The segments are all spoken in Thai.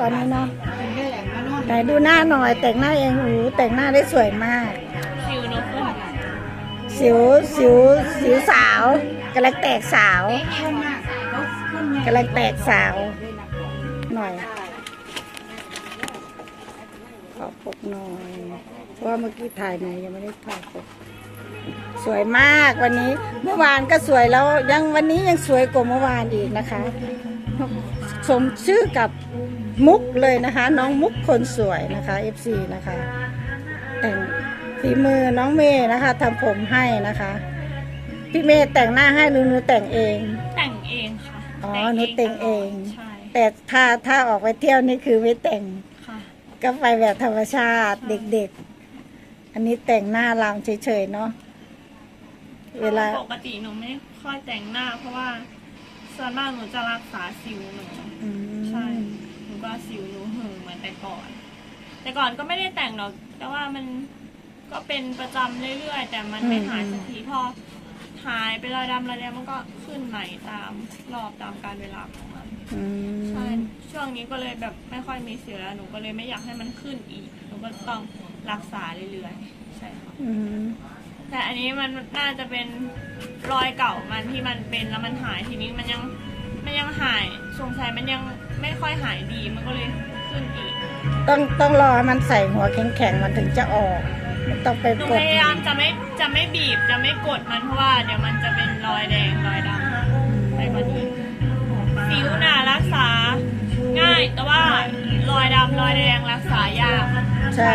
ตอนนี้เนาะไหนดูหน้าหน่อย แต่งหน้าเองโอ้แต่งหน้าได้สวยมากคิวนกขึ้นสิวสิวสิวสาวกำลังแตกสาวกำลังแตกสาว หน่อย ขอปกหน่อย เพราะว่าเมื่อกี้ถ่ายไหนยังไม่ได้ถ่ายปก สวยมากวันนี้เมื่อวานก็สวยแล้วยังวันนี้ยังสวยกว่าเมื่อวานอีกนะคะ สมชื่อกับมุกเลยนะคะ น้องมุกคนสวยนะคะ FC นะคะ แต่งฝีมือน้องเมย์นะคะทำผมให้นะคะ พี่เมย์แต่งหน้าให้หรือหนูแต่งเอง แต่งเองค่ะอ๋อหนูแต่งเอง ใช่ แต่ถ้าถ้าออกไปเที่ยวนี่คือไม่แต่งค่ะก็ไปแบบธรรมชาติเด็กๆ อันนี้แต่งหน้ารามเฉยๆเนาะ เวลา ปกติหนูไม่ค่อยแต่งหน้า เพราะว่าส่วนมากหนูจะรักษาสิวหนู อืมใช่ หนูก็สิวหนูหึงเหมือนแต่ก่อน แต่ก่อนก็ไม่ได้แต่งหรอก แต่ว่ามันก็เป็นประจำเรื่อยๆ แต่มันไม่หายสักทีพอหายไปรอยดำรอยแดงมันก็ขึ้นใหม่ตามรอบตามการเวลาของมัน อืมใช่ ช่วงนี้ก็เลยแบบไม่ค่อยมีสิวแล้ว หนูก็เลยไม่อยากให้มันขึ้นอีก หนูก็ต้องรักษาเรื่อยๆ ใช่ค่ะ อืม แต่อันนี้มันน่าจะเป็นรอยเก่ามันที่มันเป็นแล้วมันหายทีนี้มันยังมันยังหายสงสัยมันยังไม่ค่อยหายดีมันก็เลยขึ้นอีกต้องต้องรอให้มันใส่หัวแข็งๆมันถึงจะออกมันต้องไปหนูกพดยายามจะไม่จะไม่บีบจะไม่กดมันเพราะว่าเดี๋ยวมันจะเป็นรอยแดงรอยดำไปกว่านี้สิวน่ะรักษา ง่ายแต่ว่ารอยดำรอยแดงรักษายาก ใช่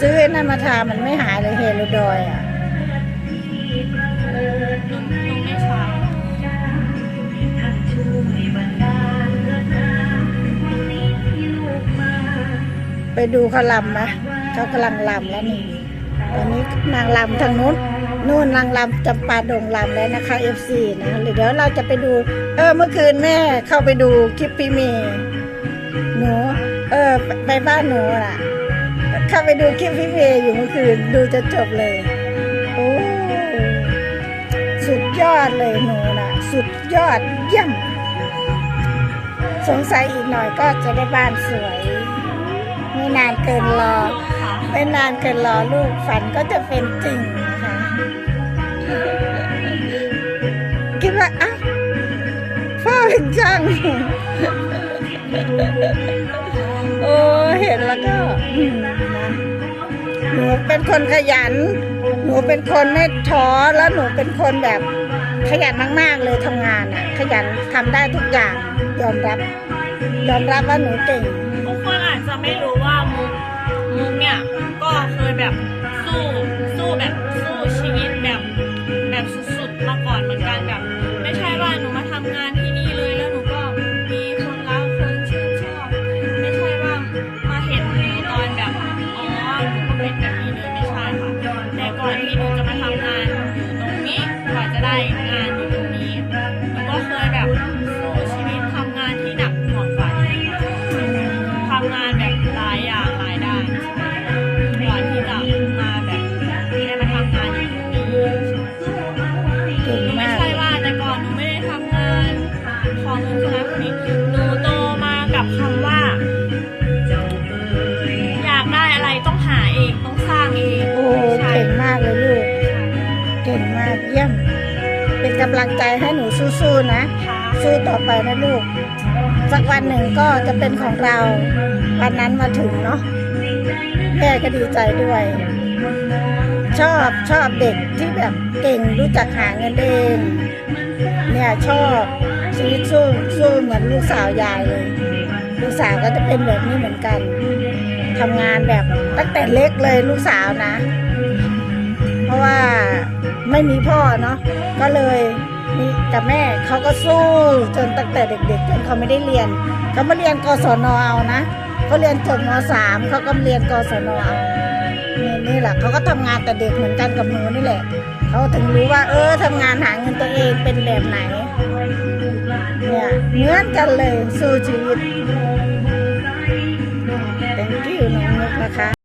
ซื้อไอ้นั่นมาทามันไม่หายเลยเฮโลดอยอะไม่ใช้ ไปดูเขาลำนะเขากำลังลำแล้วนี่ตอนนี้นางลำทางนู้นนู่นนางลำจำปาดงลำแล้วนะคะเอฟซีนะเดี๋ยวเราจะไปดู เออเมื่อคืนแม่เข้าไปดูคลิปพี่เมย์หนูเออไปบ้านหนูน่ะ เข้าไปดูคลิปพี่เมย์อยู่เมื่อคืนดูจะจบเลย โอ้สุดยอดเลยหนูนะสุดยอดเยี่ยม สงสัยอีกหน่อยก็จะได้บ้านสวย ไม่นานเกินรอไม่นานเกินรอลูกฝันก็จะเป็นจริงนะคะคิดว่าอะพ่อเป็นช่าง โอ้เห็นแล้วก็หนูเป็นคนขยัน หนูเป็นคนไม่ท้อแล้วหนูเป็นคนแบบขยันมาก ๆ เลยทำงานอะ ขยันทำได้ทุกอย่างยอมรับ ยอมรับว่าหนูเก่งทุกคนอาจจะไม่รู้ว่ามุกมุกเนี่ยก็เคยแบบสู้สู้แบบสู้ชีวิตแบบแบบสุดๆมาก่อนเหมือนกันแบบ ไม่ใช่ว่าหนูมาทำงานำลังใจให้หนูสู้ๆนะค่ะสู้ต่อไปนะลูก สักวันหนึ่งก็จะเป็นของเรา วันนั้นมาถึงเนาะแม่ก็ดีใจด้วย ชอบชอบเด็กที่แบบเก่งรู้จักหาเงินเองเนี่ยชอบชีวิตสู้สู้เหมือนลูกสาวยายเลยลูกสาวก็จะเป็นแบบนี้เหมือนกันทำงานแบบตั้งแต่เล็กเลยลูกสาวนะ เพราะว่า ไม่มีพ่อเนาะก็เลยมีกับแม่เขาก็สู้จนตั้งแต่เด็กๆจนเขาไม่ได้เรียนเขามาเรียนกศนเอานะเขาเรียนจบมสามเขาก็เรียนกศนเอานี่นี่แหละเขาก็ทำงานแต่เด็กเหมือนกันกับหนูนี่แหละเขาถึงรู้ว่า เออทำงานหาเงินตัวเองเป็นแบบไหนเนี่ยเหมือนกันเลยสู้ชีวิต